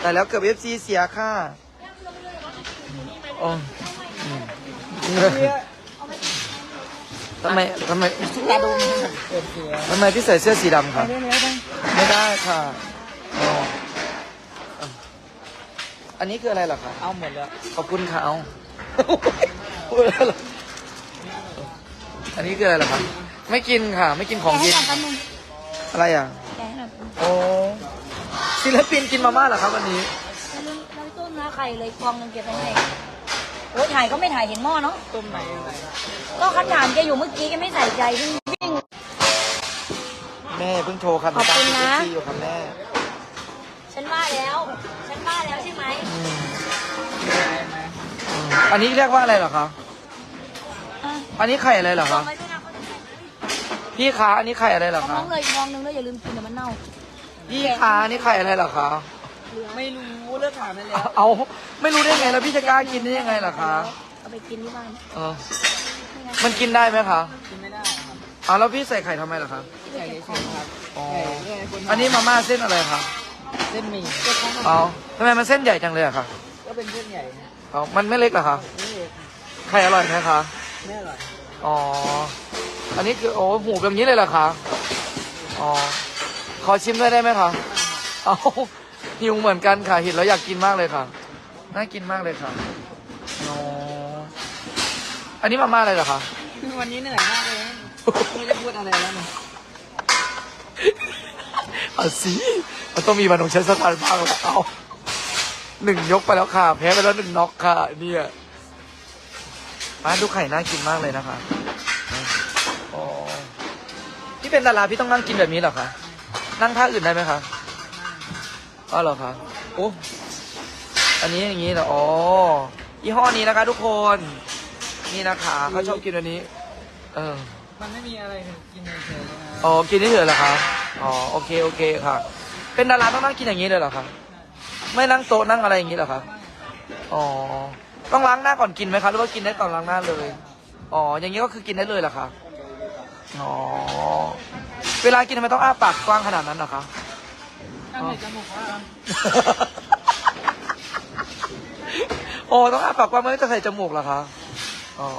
แต่แล้วเกือบเอฟซีเสียค่ะโอ้อืมทำไมทำไมตาดูเกิดเสียทำไมพี่ใส่เสื้อสีดำครับเรื่องแล้วได้ไม่ได้ค่ะอ๋ออะอันนี้คืออะไรเหรอคะเอาหมดแล้ว ขอบคุณค่ะเอาพูดแล้วเหรออันนี้คืออะไรเหรอครับ ไม่กินค่ะ ไม่กินของแกให้กินก่อนแป๊บนึงอะไรอะแกให้หน่อยโอ้ ศิลปินกินมาม่าเหรอครับวันนี้แล้วรุ่นแล้วต้นนะไข่เลยกองหนึงเก็บไว้ให้โอ้ยถ่ายก็ไม่ถ่ายเห็นหม้อเนาะต้มไหนอะไรก็คำถามแกอยู่เมื่อกี้แกไม่ใส่ใจวิ่งวิ่ง แม่เพิ่งโทรครับขอบคุณนะตามที่อยู่ครับแม่ฉันว่าแล้ว ฉันว่าแล้วใช่ไหมอืมอะไรไหมอืมอันนี้เรียกว่าอะไรเหรอคะอะอันนี้ไข่อะไรเหรอกอคะงไว้ด้วยนะเขาจะใส่พี่คะอันนี้ไข่อะไรเหรอเอาคะน้องเลยอีกฟองหนึงด้วยอย่าลืมกินเดี๋ยวมันเน่า พี่คะอันนี้ไข่อะไรเหรอคะไม่รู้เลิกถามไปแล้วเอาไม่รู้ได้ไงแล้วพี่จะกล้ากินได้ยังไงล่ะคะเอาไปกินที่บ้านเออมันกินได้ไหมคะกินไม่ได้ครับเอาแล้วพี่ใส่ไข่ทำไมล่ะคะใส่เฉยๆครับอ๋อใส่เรื่อยๆคนอันนี้มาม่าเส้นอะไรคะเส้นหมี่เอาทำไมมันเส้นใหญ่จังเลยอะคะก็เป็นเส้นใหญ่นะเอามันไม่เล็กเหรอคะนี่เลยไข่อร่อยไหมคะไม่อร่อยอ๋ออันนี้คือโอ้หูแบบนี้เลยเหรอคะอ๋อข อชิมด้วยได้ไหมคะ เอาหิวเหมือนกันค่ะเห็นแล้วอยากกินมากเลยค่ะ น่ากินมากเลยค่ะอ๋ออันนี้มาม่าอะไรเหรอคะ วันนี้เหนื่อยมากเลยไม่ได้พูดอะไรแล้วเนี่ยเอาสิมันต้องมีมันของใช้สถานบ้างแล้วเอาหนึ่งยกไปแล้วค่ะ แพ้ไปแล้วหนึ่งน็อกค่ะ เนี่ยมาดูไข่น่ากินมากเลยนะคะอ๋อพี่เป็นดาราพี่ต้องนั่งกินแบบนี้เหรอคะ นั่งท่าอื่นได้ไหมคะอ๋อเหรอคะโอ้อันนี้อย่างนี้เหรออ๋อยี่ห้อนี้นะคะ ทุกคน นี่นะคะเขาชอบกินอันนี้ เออ มันไม่มีอะไรกินเฉยๆนะอ๋อ กินได้เถอะเหรอคะอ๋อ โอเค โอเคค่ะ เป็นดาราต้องนั่งกินอย่างนี้เลยเหรอคะ ไม่นั่งโต๊ะนั่งอะไรอย่างนี้เหรอคะ อ๋อ ต้องล้างหน้าก่อนกินไหมคะหรือว่ากินได้ก่อนล้างหน้าเลย อ๋อ อย่างนี้ก็คือกินได้เลยเหรอคะ อ๋อ เวลากินทำไมต้องอ้าปากกว้างขนาดนั้นเหรอคะตั้งแต่จมูกว่าโอ้ต้องอ้าปากกว้างไม่จะใส่จมูกเหรอคะ อ๋อ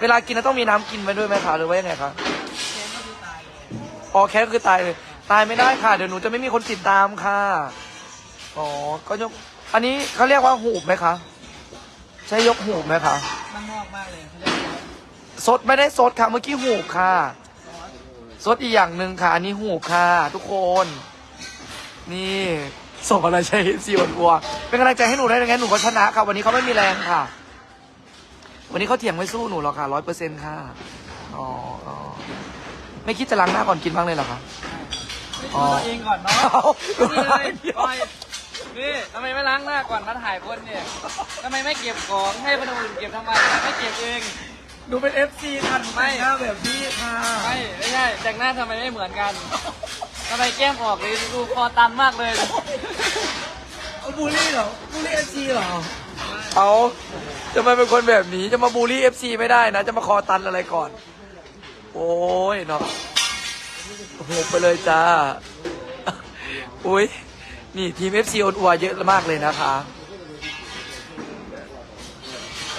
เวลากินแล้วต้องมีน้ำกินไปด้วยไหมคะหรือว่ายังไงคะแค่ก็คือตายเลยอ๋อแค่คือตายเลย ตายไม่ได้ค่ะ เดี๋ยวหนูจะไม่มีคนติดตามค่ะ อ๋อ ก็ยก อันนี้เขาเรียกว่าหูบไหมคะ ใช้ยกหูบไหมคะข้างนอกมากเลยเขาเรียกว่าซดไม่ได้ซดค่ะ เมื่อกี้หูบค่ะ ซดอีกอย่างหนึ่งค่ะอันนี้หูบค่ะ ทุกคน นี่ส่งอะไรใช้ซีออนวัว เป็นกำลังใจให้หนูได้ยังไงหนูก็ชนะค่ะ วันนี้เขาไม่มีแรงค่ะ วันนี้เขาเถียงไม่สู้หนูหรอกค่ะร้อยเปอร์เซ็นต์ค่ะอ๋ออ๋อไม่คิดจะล้างหน้าก่อนกินบ้างเลยเหรอคะดูตัวเองก่อนเนาะนี่เลยปล่อยนี่ทำไมไม่ล้างหน้าก่อนมาถ่ายคนเนี่ยทำไมไม่เก็บของให้คนอื่นเก็บทำไมไม่เก็บเอง หนูเป็นเอฟซีค่ะหนูแต่งหน้าแบบพี่ค่ะไม่ไม่ใช่แต่งหน้าทำไมไม่เหมือนกันทำไมแก้มออกเลยดูคอตันมากเลยเอาบูลลี่เหรอบูลลี่เอฟซีเหรอเอาจะมาเป็นคนแบบนี้จะมาบูลลี่เอฟซีไม่ได้นะ จะมาคอตันอะไรก่อน โอ้ยเนาะโอ้โหไปเลยจ้า อุ้ยนี่ทีมเอฟซีอดอัวเยอะมากเลยนะคะอะ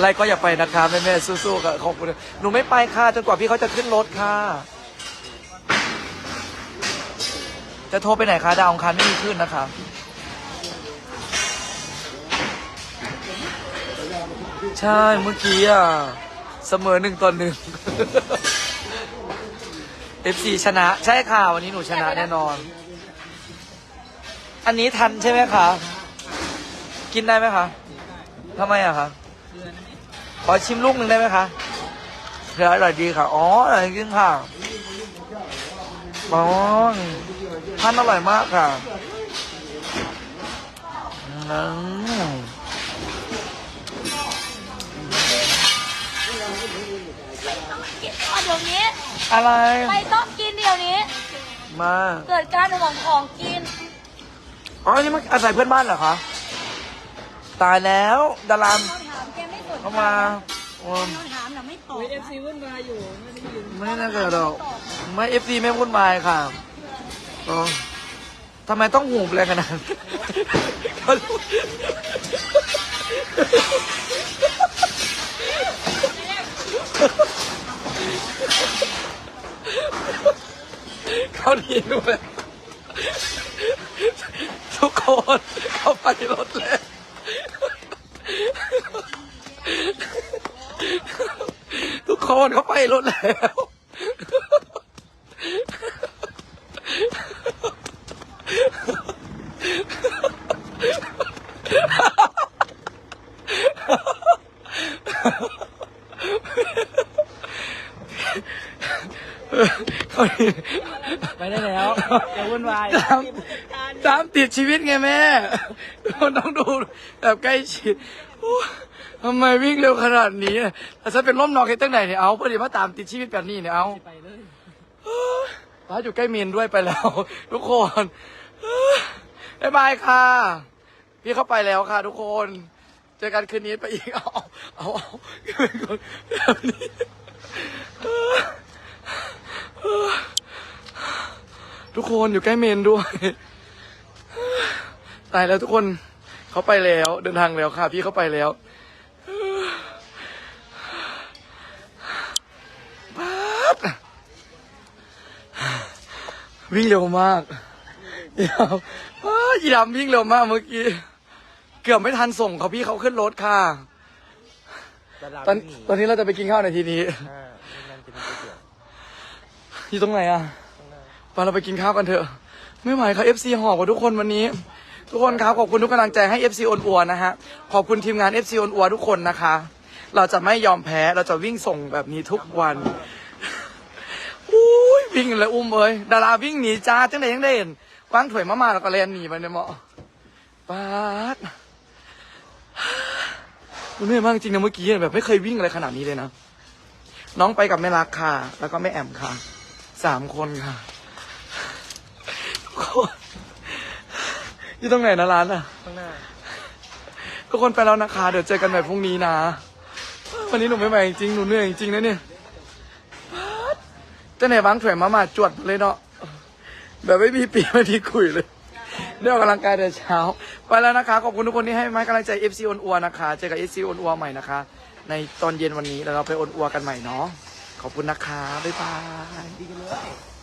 ไรก็อย่าไปนะคะแม่แม่ๆสู้ๆกับขอบคุณหนูไม่ไปค่ะจนกว่าพี่เขาจะขึ้นรถค่ะ จะโทรไปไหนคะดาวอังคารไม่มีขึ้นนะคะใช่เมื่อกี้อะเสมอหนึ่งต่อหนึ่ง FC ชนะ ใช่ค่ะ วันนี้หนูชนะแน่นอน อันนี้ทันใช่ไหมคะ กินได้ไหมคะทำไมอะคะ ขอชิมลูกหนึ่งได้ไหมคะเดี๋ยวอร่อยดีค่ะ อ๋ออร่อยจริงค่ะอ๋อท่านอร่อยมากค่ะอืมกินต่อเดี๋ยวนี้ อะไร ไม่ต้องกินเดี๋ยวนี้ มา เกิดการห่วงของกิน อ๋อ นี่มันอาศัยเพื่อนบ้านเหรอคะ ตายแล้วดาราม เราถามแกไม่สนใจเข้ามาอืมเราถามเราไม่ตอบเอฟซีวุ่นวายอยู่ไม่ได้ยินไม่น่าเกิดหรอกไม่เอฟซีไม่วุ่นวายค่ะอ๋อทำไมต้องหูบแรงขนาดนั้นเขาเขาดีด้วยทุกคนเขาไปรถแล้ว ทุกคนเขาไปรถแล้วเขาดีไปได้แล้วอย่าวุ่นวายตามตามติดชีวิตไงแม่เราต้องดูแบบใกล้ชิดโอ้ย ทำไมวิ่งเร็วขนาดนี้แต่ฉันเป็นร่มนอนแค่ตั้งไหนเนี่ยเอาพอดีมาตามติดชีวิตแบบนี้เนี่ยเอาไปเลยร้านอยู่ใกล้เมียนด้วยไปแล้ว ทุกคนบ๊ายบายค่ะ พี่เข้าไปแล้วค่ะ ทุกคน เจอกันคืนนี้ไปอีกเอาเอาเอาเป็นคนแบบนี้ทุกคนอยู่ใกล้เมนด้วยตายแล้วทุกคนเขาไปแล้ว เดินทางแล้วค่ะ พี่เขาไปแล้ว วิ่งเร็วมากเดี๋ยวอ้าอีดำวิ่งเร็วมากเมื่อกี้ เกือบไม่ทันส่งเขาพี่เขาขึ้นรถค่ะ ตอนตอนนี้เราจะไปกินข้าวในทีนี้อยู่ตรงไหนอะไปเราไปกินข้าวกันเถอะ ไม่ไหวค่ะ FC หอบกว่าทุกคนวันนี้ ทุกคนครับขอบคุณทุกกำลังใจให้ FC อนอัวนะฮะ ขอบคุณทีมงาน FC อนอัวทุกคนนะคะ เราจะไม่ยอมแพ้เราจะวิ่งส่งแบบนี้ทุกวันอุ้ย วิ่งเลยอุ้มเอ้ยดาราวิ่งหนีจ้าจังเลยยังได้เห็นกว้างถวยมามาแล้วก็เรียนหนีไปเนี่ยหมอป๊าดมันเหนื่อยมากจริงนะเมื่อกี้แบบไม่เคยวิ่งอะไรขนาดนี้เลยนะ น้องไปกับแม่รักค่ะ แล้วก็แม่แอมค่ะ สามคนค่ะทุกคนอยู่ตรงไหนนะร้านอะข้างหน้าทุกคนไปแล้วนะคะ เดี๋ยวเจอกันใหม่พรุ่งนี้นะ วันนี้หนูไม่ไหวจริงๆหนูเหนื่อยจริงๆนะเนี่ยเจ้าไหนบ้างถวยมามาจวดเลยเนาะแบบไม่มีปีไม่มีคุยเลยเรื่ออกกำลังกายแต่เช้า ไปแล้วนะคะขอบคุณทุกคนที่ให้ไม้กำลังใจ FC อนอัวนะคะเจอกับ FC อนอัวใหม่นะคะ ในตอนเย็นวันนี้แล้วเราไปอนอัวกันใหม่เนาะขอบคุณนะคะบ๊ายบาย